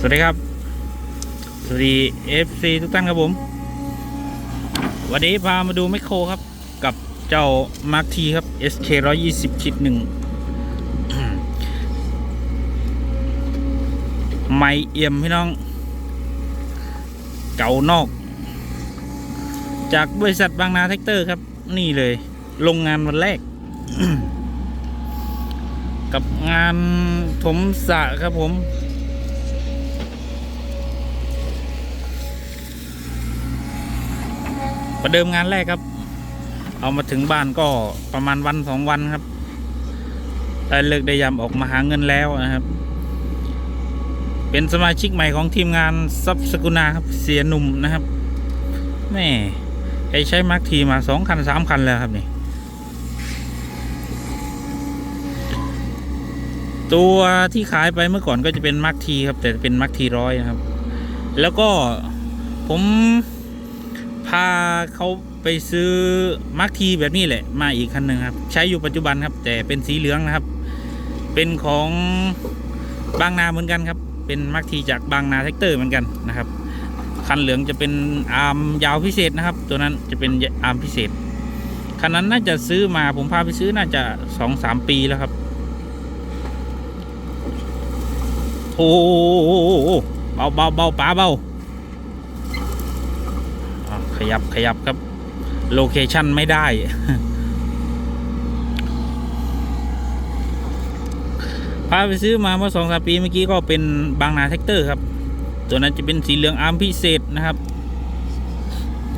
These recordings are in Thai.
สวัสดีครับ สวัสดี FC ทุกท่านครับผม วันนี้พามาดูแมโครครับ กับเจ้ามาร์คทีครับ SK 120คิดหนึ่งไมเอี่ยมพี่น้อง เก่านอก จากบริษัทบางนาแท็กเตอร์ครับ นี่เลยโรงงานวันแรก กับงานถมสะครับผม ประเดิมงานแรกครับ เอามาถึงบ้านก็ประมาณวันสองวันครับ ได้เลิกได้ยามออกมาหาเงินแล้วนะครับ เป็นสมาชิกใหม่ของทีมงานซับสกุณาครับ เสียหนุ่มนะครับแม่ไอใช้มาร์คทีมาสองคันสามคันแล้วครับนี่ ตัวที่ขายไปเมื่อก่อนก็จะเป็นมาร์คทีครับ แต่เป็นมาร์คทีร้อยนะครับ แล้วก็ผม พาเขาไปซื้อมาร์คทีแบบนี้แหละ มาอีกคันหนึ่งครับ ใช้อยู่ปัจจุบันครับ แต่เป็นสีเหลืองนะครับ เป็นของบางนาเหมือนกันครับ เป็นมาร์คทีจากบางนาแท็กเตอร์เหมือนกันนะครับ คันเหลืองจะเป็นอาร์มยาวพิเศษนะครับ ตัวนั้นจะเป็นอาร์มพิเศษ คันนั้นน่าจะซื้อมาผมพาไปซื้อน่าจะสองสามปีแล้วครับ โอ้เบาเบาเบาป๋าเบา ขยับขยับครับ โลเคชั่นไม่ได้ พาไปซื้อมาเมื่อสองสามปีเมื่อกี้ก็เป็นบางนาแท็กเตอร์ครับ ตัวนั้นจะเป็นสีเหลืองอาร์มพิเศษนะครับ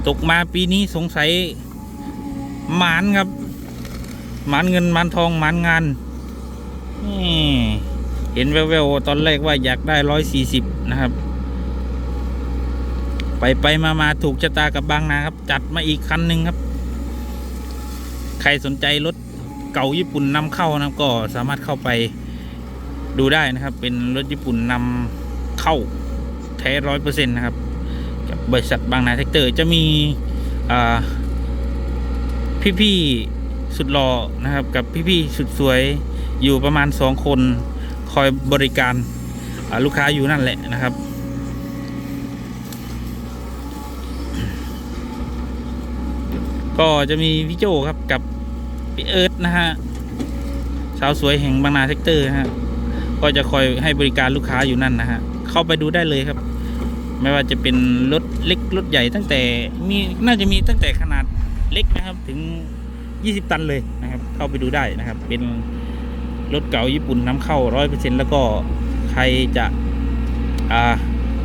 ตกมาปีนี้สงสัยหมานครับ หมานเงินหมานทองหมานงานเห็นแววๆตอนแรกว่าอยากได้ร้อยสี่สิบนะครับ ไปไปมามาถูกชะตากับบางนาครับ จัดมาอีกคันหนึ่งครับ ใครสนใจรถเก่าญี่ปุ่นนำเข้านะครับ ก็สามารถเข้าไปดูได้นะครับ เป็นรถญี่ปุ่นนำเข้าแท้ร้อยเปอร์เซ็นต์นะครับกับบริษัทบางนาแท็กเตอร์จะมีอ่พี่ๆสุดหล่อนะครับ กับพี่ๆสุดสวยอยู่ประมาณสองคนคอยบริการลูกค้าอยู่นั่นแหละนะครับ ก็จะมีพี่โจครับกับพี่เอิร์ธนะฮะสาวสวยแห่งบางนาเซกเตอร์นะฮะก็จะคอยให้บริการลูกค้าอยู่นั่นนะฮะเข้าไปดูได้เลยครับ ไม่ว่าจะเป็นรถเล็กรถใหญ่ตั้งแต่มีน่าจะมีตั้งแต่ขนาดเล็กนะครับถึง 20 ตันเลยนะครับ เข้าไปดูได้นะครับ เป็นรถเก่าญี่ปุ่นนำเข้าร้อยเปอร์เซ็นแล้วก็ใครจะอ่า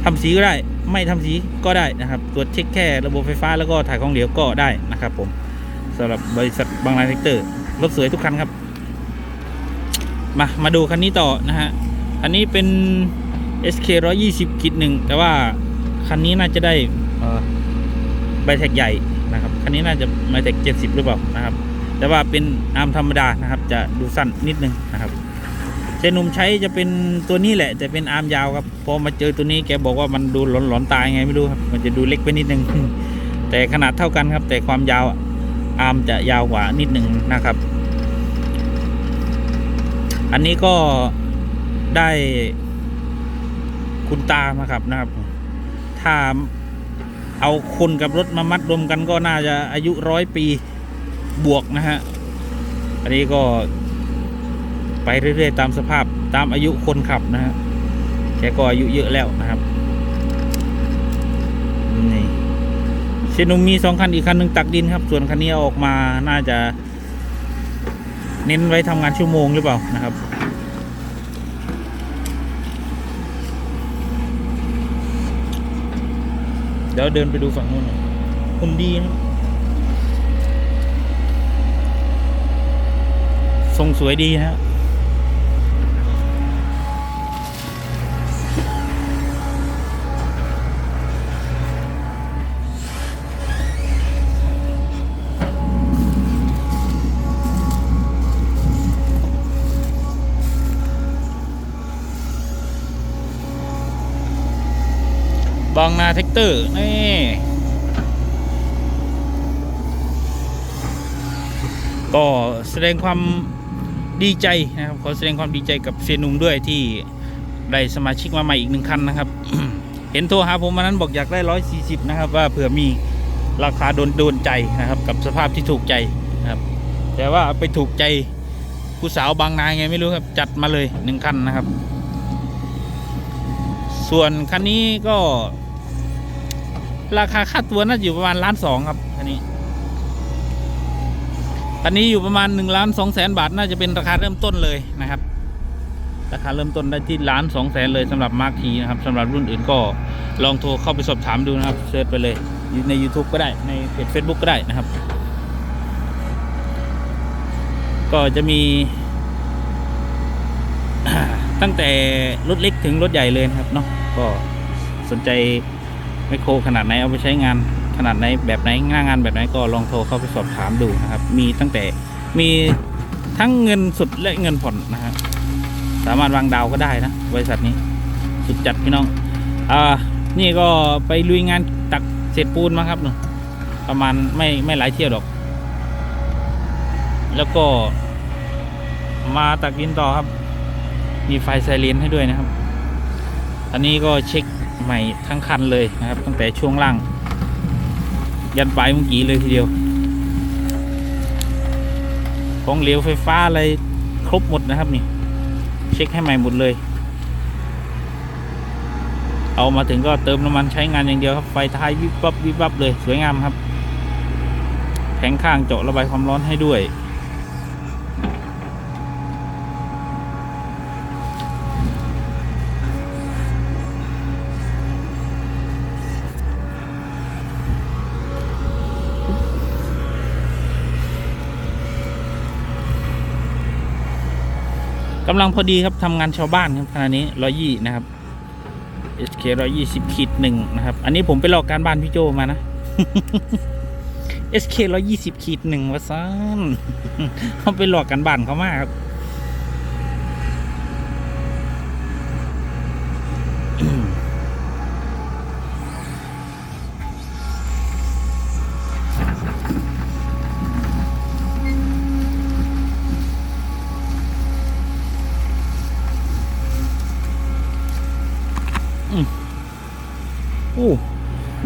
ทำสีก็ได้ ไม่ทำสีก็ได้นะครับ ตรวจเช็คแค่ระบบไฟฟ้าแล้วก็ถ่ายของเหลวก็ได้นะครับ ผมสำหรับบริษัทบางนาแท็กเตอร์รถสวยทุกคันครับ มามาดูคันนี้ต่อนะฮะอันนี้เป็น SK 120คิดหนึ่งแต่ว่าคันนี้น่าจะได้ใบแท็กใหญ่นะครับคันนี้น่าจะใบแท็ก70 หรือเปล่านะครับ แต่ว่าเป็นอาร์มธรรมดานะครับ จะดูสั้นนิดนึงนะครับ เชนหนุ่มใช้จะเป็นตัวนี้แหละ แต่เป็นอาร์มยาวครับพอมาเจอตัวนี้แกบอกว่ามันดูหลอนหลอนๆตายไงไม่รู้ครับ มันจะดูเล็กไปนิดนึง แต่ขนาดเท่ากันครับ แต่ความยาวอาร์มจะยาวกว่านิดหนึ่งนะครับ อันนี้ก็ได้คุณตามาครับนะครับ ถ้าเอาคนกับรถมามัดรวมกันก็น่าจะอายุร้อยปีบวกนะฮะ อันนี้ก็ ไปเรื่อยๆ ตามสภาพตามอายุคนขับนะฮะแกก็อายุเยอะแล้วนะครับนี่เชนุมมีสองคันอีกคันหนึ่งตักดินครับ ส่วนคันนี้ออกมาน่าจะ เน้นไว้ทำงานชั่วโมงหรือเปล่านะครับเดี๋ยวเดินไปดูฝั่งนู้นหน่อยคุณดีนะทรงสวยดีฮะ บางนาแท็กเตอร์นี่ก็แสดงความดีใจนะครับขอแสดงความดีใจกับเซยนหนุ่มด้วยที่ได้สมาชิกมาใหม่อีกหนึ่งคันนะครับ เห็นโทรหาผมวันนั้นบอกอยากได้ร้อยสี่สิบนะครับ ว่าเผื่อมีราคาโดนโดนใจนะครับ กับสภาพที่ถูกใจนะครับ แต่ว่าไปถูกใจผู้สาวบางนาไงไม่รู้ครับ จัดมาเลยหนึ่งคันนะครับ ส่วนคันนี้ก็ ราคาค่าตัวน่าจะอยู่ประมาณล้านสองครับคันนี้คันนี้อยู่ประมาณหนึ่งล้านสองแสนบาท น่าจะเป็นราคาเริ่มต้นเลยนะครับ ราคาเริ่มต้นได้ที่ล้านสองแสนเลยสำหรับมาร์คทีนะครับสำหรับรุ่นอื่นก็ลองโทรเข้าไปสอบถามดูนะครับเซิร์ชไปเลยใน YouTube ก็ได้ในเพจ Facebook ก็ได้นะครับ ก็จะมี ตั้งแต่รถเล็กถึงรถใหญ่เลยนะครับเนาะก็สนใจ ไมโครขนาดไหนเอาไปใช้งานขนาดไหนแบบไหนหน้างานแบบไหนก็ลองโทรเข้าไปสอบถามดูนะครับ มีตั้งแต่มีทั้งเงินสดและเงินผ่อนนะครับสามารถวางดาวก็ได้นะบริษัทนี้ สุดจัดพี่น้องอ่านี่ก็ไปลุยงานตักเศษปูนมาครับหนูประมาณไม่ไม่หลายเที่ยวหรอก แล้วก็มาตักดินต่อครับ มีไฟไซเรนให้ด้วยนะครับ อันนี้ก็เช็ค ใหม่ทั้งคันเลยนะครับ ตั้งแต่ช่วงล่าง ยันปลายเมื่อกี้เลยทีเดียวของเหลวไฟฟ้าอะไรครบหมดนะครับนี่ เช็คให้ใหม่หมดเลย เอามาถึงก็เติมน้ำมันใช้งานอย่างเดียวครับ ไฟท้ายวิบวับวิบวับเลยสวยงามครับ แผงข้างเจาะระบายความร้อนให้ด้วย กำลังพอดีครับทำงานชาวบ้านครับขณะนี้ร้อยยี่นะครับ SK ร้อยยี่สิบขีดหนึ่งนะครับ อันนี้ผมไปลอกการบ้านพี่โจมานะ SK ร้อยยี่สิบขีดหนึ่งวะซ้นเขาไปหลอกกันบ้านเขามากครับ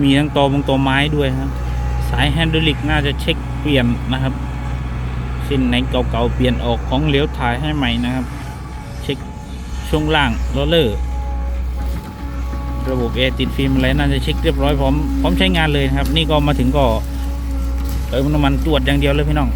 มีทั้งตอมงตอไม้ด้วยครับสายแฮนดรลิกน่าจะเช็คเปลี่ยนนะครับเส้นไหนเก่าๆเปลี่ยนออกของเหลวถ่ายให้ใหม่นะครับ เช็คช่วงล่างโรลเลอร์ระบบแอร์ติดฟิล์มอะไรน่าจะเช็คเรียบร้อยพร้อมพร้อมใช้งานเลยนะครับ นี่ก็มาถึงก็เติมน้ำมันตรวจอย่างเดียวเลยพี่น้อง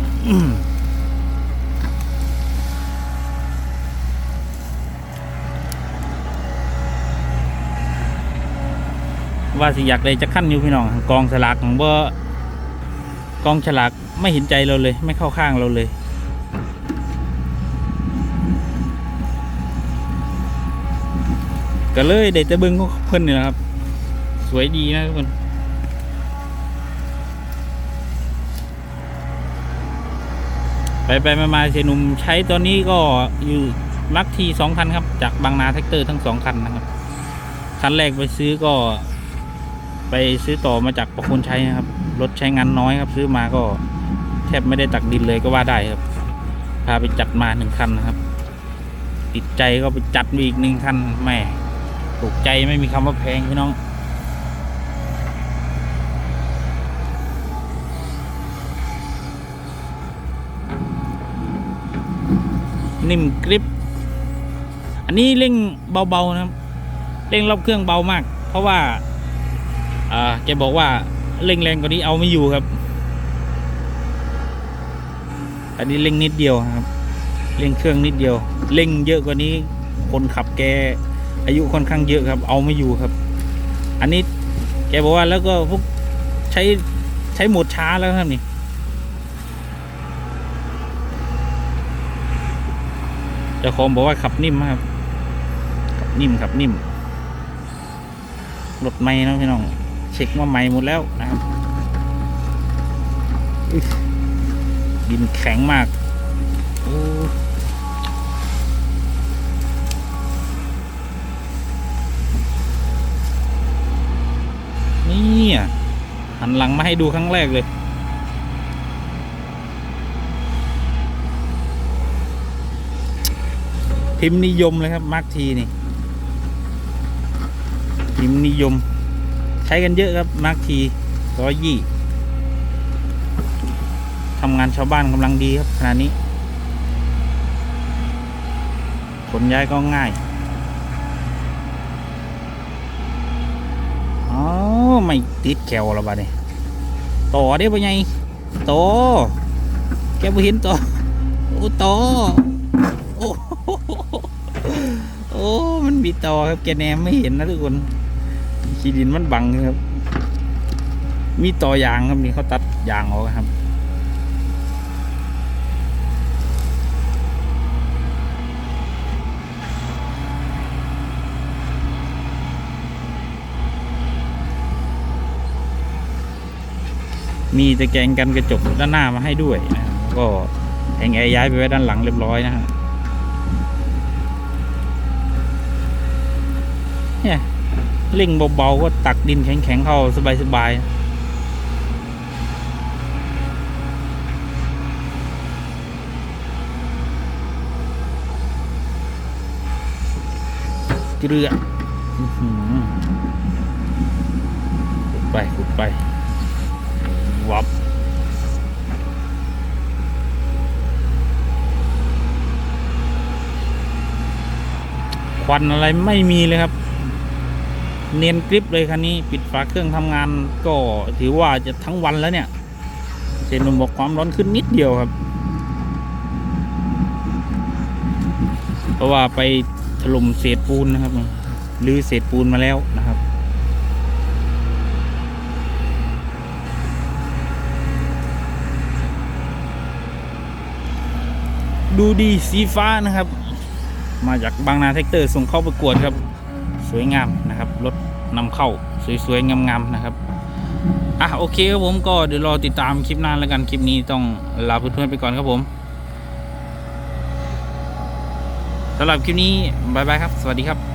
ว่าสิอยากเลยจะขั้นอยู่พี่น้องกองสลากของบ่กองฉลากไม่เห็นใจเราเลย ไม่เข้าข้างเราเลย ก็เลยเด็ดจะเบิ้งของเพิ่นนี่แหละครับ สวยดีนะทุกคนไปไปมามาเชยหนุ่มใช้ตัวนี้ก็อยู่มักทีสองคันครับ จากบางนาแท็กเตอร์ทั้งสองคันนะครับ คันแรกไปซื้อก็ ไปซื้อต่อมาจากประคุณใชัยนะครับ รถใช้งานน้อยครับ ซื้อมาก็แทบไม่ได้ตักดินเลยก็ว่าได้ครับ พาไปจัดมาหนึ่งคันนะครับ ติดใจก็ไปจัดมาอีกหนึ่งคันแม่ถูกใจไม่มีคำว่าแพงพี่น้องนิ่มกริบ อันนี้เร่งเบาๆนะครับ เร่งรอบเครื่องเบามาก เพราะว่า อ่าแกบอกว่าเร่งแรงกว่านี้เอาไม่อยู่ครับ อันนี้เร่งนิดเดียวครับเร่งเครื่องนิดเดียวเร่งเยอะกว่านี้ คนขับแกอายุค่อนข้างเยอะครับ เอาไม่อยู่ครับ อันนี้แกบอกว่าแล้วก็พวกใช้ใช้โหมดช้าแล้วครับนี่เจ้าของบอกว่าขับนิ่มมากขับนิ่มขับนิ่มรถไม่นะพี่น้อง เช็คว่าไม่หมดแล้วนะครับดินแข็งมากนี่อะหันหลังมาให้ดูครั้งแรกเลยพิมพ์นิยมเลยครับมาร์คทีนี่พิมพ์นิยม ช้กันเยอะครับมาร์กทีร้อยยี่ทำงานชาวบ้านกำลังดีครับขณะนี้ขนย้ายก็ง่ายอ๋อไม่ติดแขวแล้วบ้านี่ต่อได้ปะไงต่อแกบ่เห็นต่อโอ้ต่อโอ้โหโอ้มันมีต่อครับแกแนมไม่เห็นนะทุกคน ขีดินมันบังครับ มีต่อยางครับนี่เขาตัดยางออกครับมีตะแกรงกันกระจกด้านหน้ามาให้ด้วยนะครับก็แผงแอร์ย้ายไปไว้ด้านหลังเรียบร้อยนะฮะเนี่ย เร่งเบาๆก็ตักดินแข็งๆเข้าสบายๆเกลืออื้อหือขุดไปขุดไป วับ ควันอะไรไม่มีเลยครับ เนียนกริปเลยคันนี้ปิดฝาเครื่องทำงานก็ถือว่าจะทั้งวันแล้วเนี่ยเซนนบอกความร้อนขึ้นนิดเดียวครับ เพราะว่าไปถล่มเศษปูนนะครับหรือเศษปูนมาแล้วนะครับดูดีสีฟ้านะครับ มาจากบางนาแท็กเตอร์ส่งเข้าประกวดครับ สวยงามนะครับรถนำเข้าสวยๆงามๆนะครับอะโอเคครับผมก็เดี๋ยวรอติดตามคลิปหน้าแล้วกันคลิปนี้ต้องลาเพื่อนๆไปก่อนครับผมสำหรับคลิปนี้บายบายครับ สวัสดีครับ